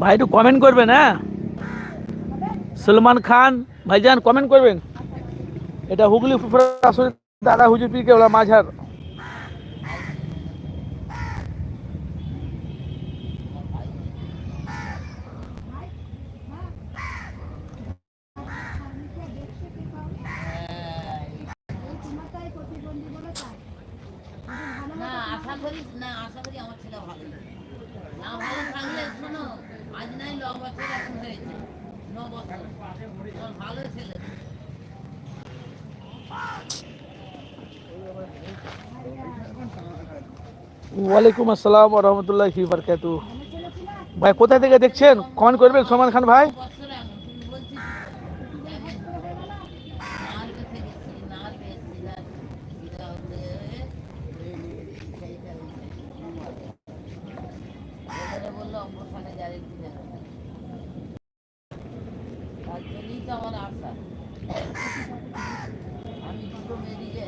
ভাই, একটু কমেন্ট করবেন হ্যাঁ? সলমান খান, ভাইজান কমেন্ট করবেন? এটা হুগলি দাদা হুজুর পীর কেবলা মাঝার তোমারটাই প্রতিবন্ধী বলে তাই ভালো না আশা করি না, আশা করি আমার ছেলে ভালো। না ভালো থাকলে, শোনো, আজ নাই ন বছর, এখন হয়েছে। ন বছর। ভালো ছেলে। ওয়ালাইকুম আসসালাম রহমতুল্লাহ বারকাতু ভাই, কোথায় থেকে দেখছেন? কমেন্ট করবেন, সলমান খান ভাই। যারে তার জন্যই তো আমার আশা আমি দুটো বেরিয়ে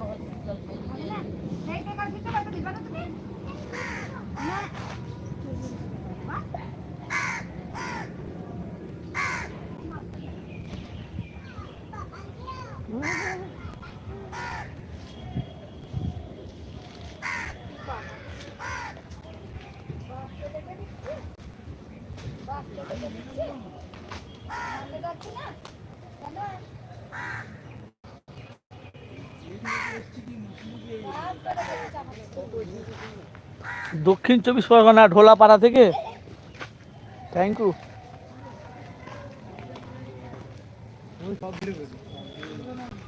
হসপিটাল বেরিয়ে সেই টাকার ভিতরে একটা দিবা না তুমি না দক্ষিণ চব্বিশ পরগনা ঢোলাপাড়া থেকে। থ্যাংক ইউ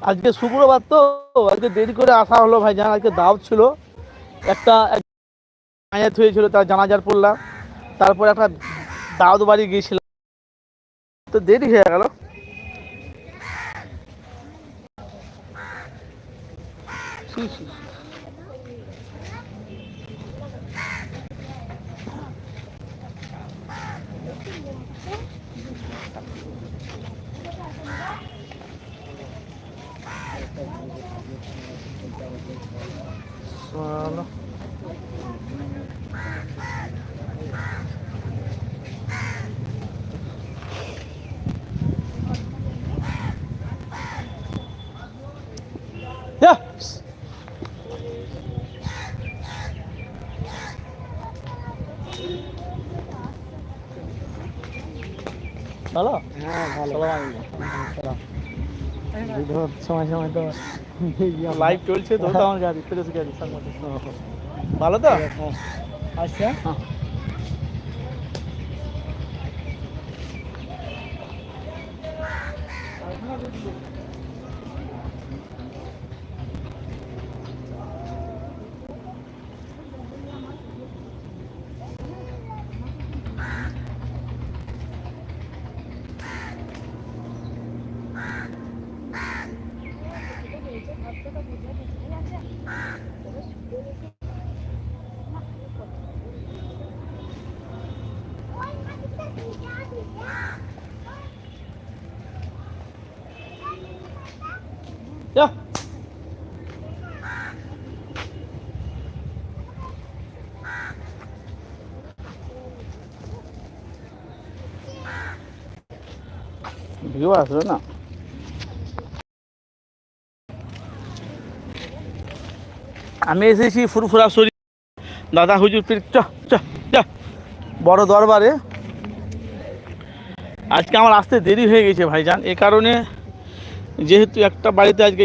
আজকে শুক্রবার তো, আজকে দেরি করে আসা হলো ভাই জান আজকে দাওয়াত ছিল। একটা আয়াত হয়েছিল তার জানাজার পড়লাম। তারপর একটা দাওয়াত বাড়ি গিয়েছিলাম। তো দেরি হয়ে গেল। ছি, Yeah. ভালো হ্যাঁ ভালো সময় সময় তো? লাইভ চলছে তো আমার গাড়ি ফিরে গাড়ি ভালো তো? আচ্ছা Yeah. ভিউ আসবে না আমি এসেছি ফুরফুরা শরীর দাদা হুজুর পীর চ বড় দরবারে। আজকে আমার আসতে দেরি হয়ে গেছে ভাইজান, এ কারণে যেহেতু একটা বাড়িতে আজকে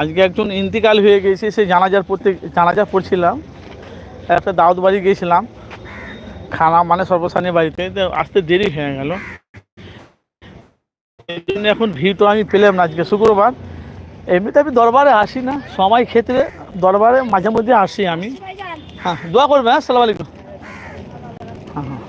আজকে একজন ইন্তিকাল হয়ে গেছে, সে জানাজার পড়তে, জানাজা পড়ছিলাম। একটা দাওয়াত বাড়ি গিয়েছিলাম খানা মানে সর্বসানী বাড়িতে আসতে দেরি হয়ে গেল। এই এখন ভিড় তো আমি পেলাম না আজকে শুক্রবার। এমনিতে আমি দরবারে আসি না, সময় ক্ষেত্রে দরবারে মাঝে মধ্যে আসি আমি। হ্যাঁ দোয়া করবেন হ্যাঁ সালাম আলাইকুম। হ্যাঁ হ্যাঁ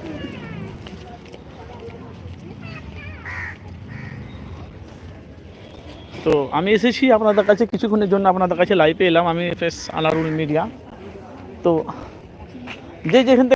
তো আমি এসেছি আপনাদের কাছে, কিছুক্ষণের জন্য আপনাদের কাছে লাইভে এলাম, আমি এফ এস আনারুল মিডিয়া তো যে যেখান